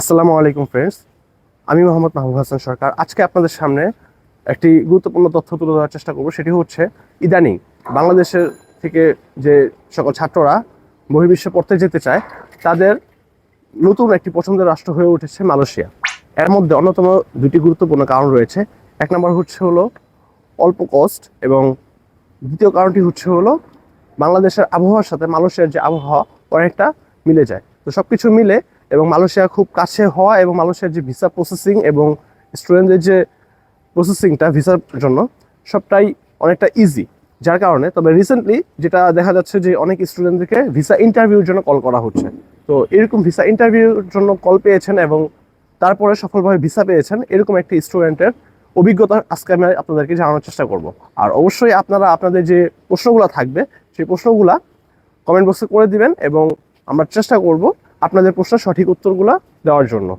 আসসালামু আলাইকুম ফ্রেন্ডস আমি মোহাম্মদ মাহবুব হাসান সরকার। আজকে আপনাদের সামনে একটি গুরুত্বপূর্ণ তথ্য তুলে ধরার চেষ্টা করব। সেটি হচ্ছে, ইদানিং বাংলাদেশের থেকে যে সকল ছাত্ররা বহির্বিশ্বে পড়তে যেতে চায়, তাদের নতুন একটি পছন্দের রাষ্ট্র হয়ে উঠেছে মালয়েশিয়া। এর মধ্যে অন্যতম দুটি গুরুত্বপূর্ণ কারণ রয়েছে। এক নম্বর হচ্ছে হলো, অল্প কস্ট এবং দ্বিতীয় কারণটি হচ্ছে হলো, বাংলাদেশের আবহাওয়ার সাথে মালয়েশিয়ার যে আবহাওয়া, অনেকটা মিলে যায়। তো সব কিছু মিলে এবং মালয়েশিয়া খুব কাছে হওয়া এবং মালয়েশিয়ার যে ভিসা প্রসেসিং এবং স্টুডেন্টদের যে প্রসেসিংটা ভিসার জন্য সবটাই অনেকটা ইজি যার কারণে তবে রিসেন্টলি যেটা দেখা যাচ্ছে যে অনেক স্টুডেন্টদেরকে ভিসা ইন্টারভিউর জন্য কল করা হচ্ছে। তো এরকম ভিসা ইন্টারভিউর জন্য কল পেয়েছেন এবং তারপরে সফলভাবে ভিসা পেয়েছেন এরকম একটি স্টুডেন্টের অভিজ্ঞতা আজকে আমি আপনাদেরকে জানানোর চেষ্টা করব। আর অবশ্যই আপনারা আপনাদের যে প্রশ্নগুলো থাকবে, সেই প্রশ্নগুলা কমেন্ট বক্সে করে দিবেন এবং আমরা চেষ্টা করব আপনাদের প্রশ্নের সঠিক উত্তরগুলো দেওয়ার জন্য।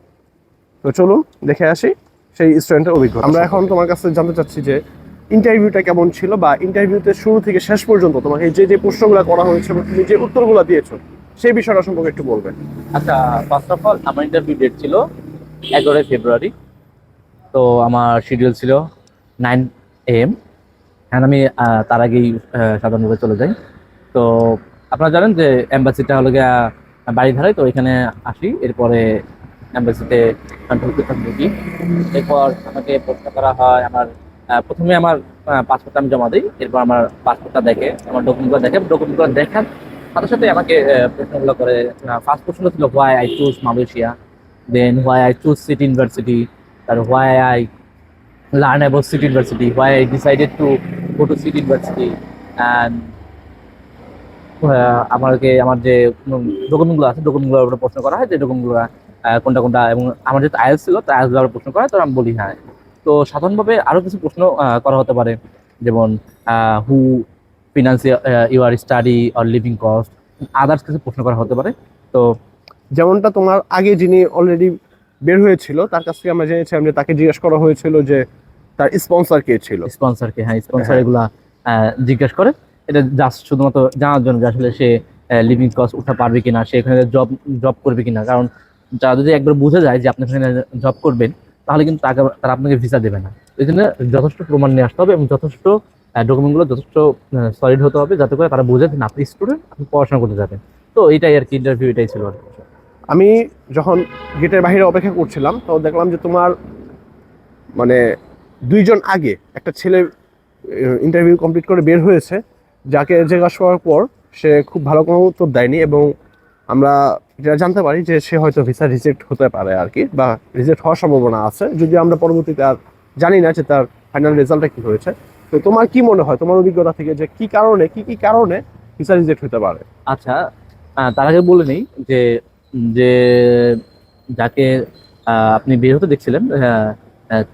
তো চলুন দেখে আসি সেই স্টুডেন্টের অভিজ্ঞতা। আমরা এখন তোমার কাছে জানতে চাচ্ছি যে ইন্টারভিউটা কেমন ছিল বা ইন্টারভিউতে শুরু থেকে শেষ পর্যন্ত তোমাকে যে যে প্রশ্নগুলো করা হয়েছে এবং তুমি যে উত্তরগুলো দিয়েছ, সেই বিষয়টা সম্পর্কে একটু বলবেন। আচ্ছা ফার্স্ট অফ অল আমার ইন্টারভিউ ডেট ছিল এগারোই ফেব্রুয়ারি। তো আমার শিডিউল ছিল নাইন এম হ্যাঁ আমি তার আগেই সাধারণভাবে চলে যাই। তো আপনারা জানেন যে এম্বাসিটা হলো গিয়া বাড়ি ধারায় তো এখানে আসি, এরপরে এম্বাসিতে ঢুকতে ঢুকি এরপর আমাকে প্রশ্ন করা হয়, আমার প্রথমে আমার পাসপোর্টটা আমি জমা দিই, এরপর আমার পাসপোর্টটা দেখে, আমার ডকুমেন্টগুলো দেখে ডকুমেন্টগুলো দেখার সাথে সাথে আমাকে প্রশ্নগুলো করে ফার্স্ট প্রশ্ন ছিল why I choose Malaysia then why I choose City University R why I learn about City University why I decided to go to City University and আমাকে আমার যে ডকুমেন্টগুলো আছে ডকুমেন্টগুলোর উপরে প্রশ্ন করা হয় যে ডকুমেন্টগুলো কোনটা কোনটা এবং আমার যেহেতু আইএস ছিল তো আইএসগুলোর প্রশ্ন করা হয় তো আমি বলি হ্যাঁ। তো সাধারণভাবে আরও কিছু প্রশ্ন করা হতে পারে যেমন who financial you are study or living cost others কিছু প্রশ্ন করা হতে পারে। তো যেমনটা তোমার আগে যিনি অলরেডি বের হয়েছিল তার কাছ থেকে আমরা জেনেছিলাম যে তাকে জিজ্ঞেস করা হয়েছিল যে তার স্পন্সর কে ছিল। স্পন্সরকে হ্যাঁ স্পন্সর হ্যাঁ। এগুলা জিজ্ঞেস করে। এটা জাস্ট শুধুমাত্র জানার জন্য যে আসলে সে লিভিং কস্ট উঠা পারবে কিনা সে এখানে জব জব করবে কিনা। কারণ যারা যদি একবার বুঝে যায় যে আপনি এখানে জব করবেন তাহলে কিন্তু তাকে তারা আপনাকে ভিসা দেবে না। এই জন্য যথেষ্ট প্রমাণ নিয়ে আসতে হবে এবং যথেষ্ট ডকুমেন্টগুলো যথেষ্ট সলিড হতে হবে যাতে করে তারা বুঝে যে না, আপনি স্টুডেন্ট আপনি পড়াশোনা করতে যাবেন। তো এটাই আর কি ইন্টারভিউ এটাই ছিল আর। আমি যখন গেটের বাইরে অপেক্ষা করছিলাম তো দেখলাম যে তোমার মানে দুইজন আগে একটা ছেলে ইন্টারভিউ কমপ্লিট করে বের হয়েছে। যাকে জিজ্ঞাসা করার পর সে খুব ভালো কোনো উত্তর দেয়নি এবং আমরা যেটা জানতে পারি যে সে হয়তো ভিসা রিজেক্ট হতে পারে আর কি বা রিজেক্ট হওয়ার সম্ভাবনা আছে। যদি আমরা পরবর্তীতে আর জানি না যে তার ফাইনাল রেজাল্টটা কী হয়েছে। তো তোমার কি মনে হয়? তোমার অভিজ্ঞতা থেকে যে কি কারণে, কি কি কারণে ভিসা রিজেক্ট হতে পারে? আচ্ছা তার আগে বলে নেই যে যে যাকে আপনি বের হতে দেখছিলেন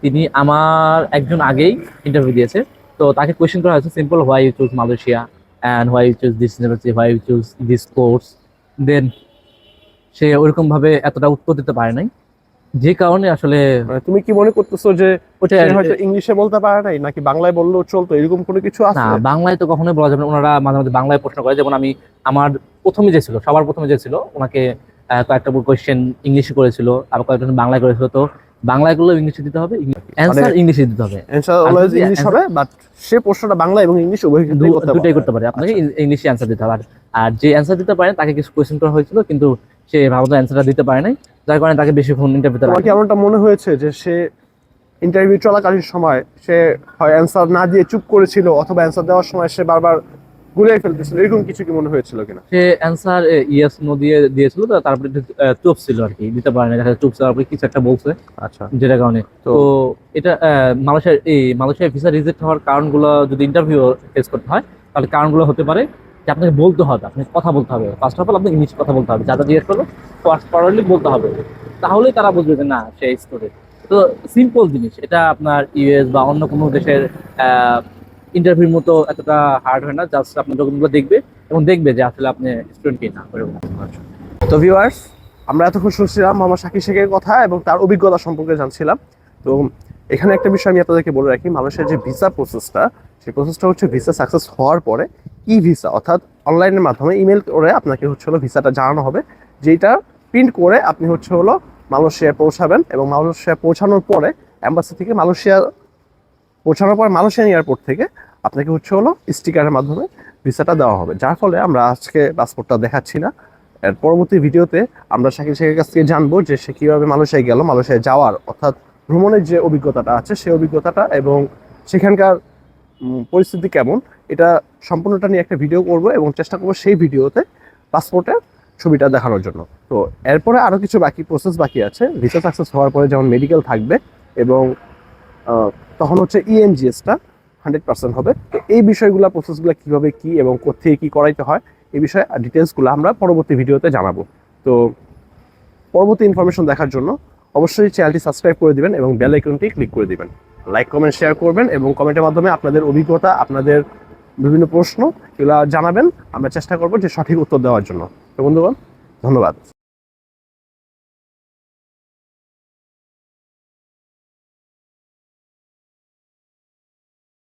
তিনি আমার একজন আগেই ইন্টারভিউ দিয়েছে। তো তাকে কোয়েশ্চেন করা হয়েছে simple why you choose Malaysia and why you choose this university why you choose this course then সে ওইরকম ভাবে এতটা উত্তর দিতে পারে নাই। যে কারণে আসলে মানে তুমি কি মনে করতেছো যে ওটা হয়তো ইংলিশে বলতে পারে নাই নাকি বাংলায় বললেও চলতো এরকম কোনো কিছু না আছে? বাংলায় তো কখনোই বলা যাবে না। ওনারা মাঝে মাঝে বাংলায় প্রশ্ন করে যেমন আমি আমার প্রথমে যে ছিল সবার প্রথমে যে ছিল ওনাকে কয়েকটা কোয়েশ্চেন ইংলিশে করেছিল আবার কয়েকটা বাংলায় করেছিল তো বাংলায়গুলো ইংলিশে দিতে হবে অ্যান্সার ইংলিশে দিতে হবে। অ্যান্সার অলওয়েজ ইংলিশ হবে বাট সে প্রশ্নটা বাংলা এবং ইংলিশ উভয় করতে দুটাই করতে পারে। আপনাকে আচ্ছা। ইংলিশে অ্যান্সার দিতে হবে। আর- যে অ্যান্সার দিতে পারে তাকে কিছু কোয়েশ্চেন করা হয়েছিল কিন্তু সে ভালো অ্যান্সারটা দিতে পারে নাই। যার কারণে তাকে বেশি ফোন ইন্টারভিউতে তোমার কি এমনটা মনে হয়েছে যে সে ইন্টারভিউ চলাকালীন সময় সে হয় অ্যান্সার না দিয়ে চুপ করেছিল অথবা অ্যান্সার দেওয়ার সময় সে বারবার গুলিয়ে ফেলতেছিল। এরকম কিছু কি মনে হয়েছিল কিনা? সে অ্যান্সার ইয়েস নো দিয়ে দিয়েছিল তো তারপরে চুপ ছিল আর কি। দিতে পারে না দেখা চুপ ছিল তারপরে কিছু একটা বলছে আচ্ছা। যেটা কারণে। তো তো এটা মালয়েশিয়ার এই মালয়েশিয়ার ভিসা রিজেক্ট হওয়ার কারণগুলো যদি ইন্টারভিউ ফেস করতে হয় তাহলে কারণগুলো হতে পারে যে আপনাকে বলতে হবে আপনাকে কথা বলতে হবে। ফার্স্ট অফ অল আপনাকে ইংলিশ কথা বলতে হবে। যারা জিজ্ঞেস করল ফার্স্ট পারলি বলতে হবে। তাহলেই তারা বুঝবে যে না সে স্টুডেন্ট তো সিম্পল জিনিস এটা আপনার ইউএস বা অন্য কোনো দেশের ইন্টারভিউর মতো এতটা হার্ড হয় না জাস্ট আপনার ডকুমেন্টগুলো দেখবে এবং দেখবে যে আসলে আপনি স্টুডেন্ট কি না। তো ভিউয়ার্স আমরা এতক্ষণ শুনছিলাম মামা শাকির শেখের কথা এবং তার অভিজ্ঞতা সম্পর্কে জানছিলাম। তো এখানে একটা বিষয় আমি আপনাদেরকে বলে রাখি মানুষের যে ভিসা প্রসেসটা সেই প্রসেসটা হচ্ছে ভিসা সাকসেস হওয়ার পরে ই ভিসা অর্থাৎ অনলাইনের মাধ্যমে ইমেল করে আপনাকে হচ্ছে হলো ভিসাটা জানানো হবে যেটা প্রিন্ট করে আপনি হচ্ছে হলো মালয়েশিয়ায় পৌঁছাবেন এবং মালয়েশিয়ায় পৌঁছানোর পরে অ্যাম্বাসি থেকে মালয়েশিয়া পৌঁছানোর পর মালয়েশিয়ান এয়ারপোর্ট থেকে আপনাকে হচ্ছে হলো স্টিকারের মাধ্যমে ভিসাটা দেওয়া হবে। যার ফলে আমরা আজকে পাসপোর্টটা দেখাচ্ছি না। এর পরবর্তী ভিডিওতে আমরা শাকিল শেখের কাছ থেকে জানব যে সে কীভাবে মালয়েশিয়ায় গেল, মালয়েশিয়ায় যাওয়ার অর্থাৎ ভ্রমণের যে অভিজ্ঞতাটা আছে সেই অভিজ্ঞতাটা এবং সেখানকার পরিস্থিতি কেমন, এটা সম্পূর্ণটা নিয়ে একটা ভিডিও করব এবং চেষ্টা করব সেই ভিডিওতে পাসপোর্টের ছবিটা দেখানোর জন্য। তো এরপরে আরও কিছু বাকি প্রসেস বাকি আছে। ভিসা সাকসেস হওয়ার পরে যেমন মেডিকেল থাকবে এবং তখন হচ্ছে ইএমজিএসটা হান্ড্রেড পার্সেন্ট হবে। তো এই বিষয়গুলো প্রসেসগুলো কীভাবে কী এবং কোথেকে কী করাইতে হয়, এই বিষয়ে ডিটেলসগুলো আমরা পরবর্তী ভিডিওতে জানাব। তো পরবর্তী ইনফরমেশন দেখার জন্য অবশ্যই চ্যানেলটি সাবস্ক্রাইব করে দিবেন এবং বেল আইকনটি ক্লিক করে দিবেন। লাইক কমেন্ট শেয়ার করবেন এবং কমেন্টের মাধ্যমে আপনাদের অভিজ্ঞতা, আপনাদের বিভিন্ন প্রশ্ন এগুলো জানাবেন। আমরা চেষ্টা করব যে সঠিক উত্তর দেওয়ার জন্য। তো বন্ধুগণ, ধন্যবাদ।